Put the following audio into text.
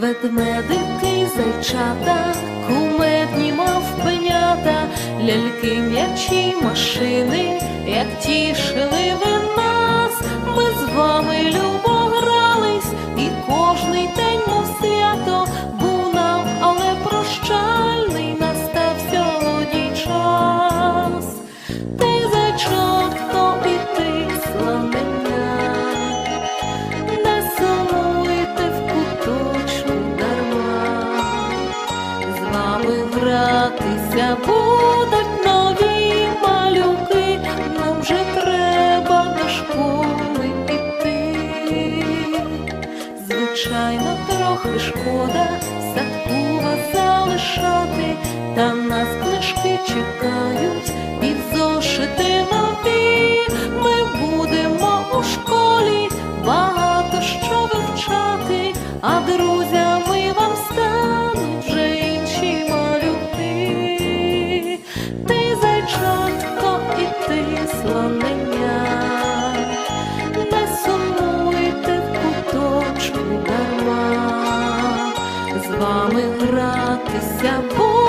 Ведмедики, зайчата, кумедні мавпенята, ляльки, м'ячі, машини, як тішили з вами гратися будуть нові малюки, нам вже треба до школи піти. Звичайно, трохи шкода садку вас залишати, та нас книжки чекають і зошити з вами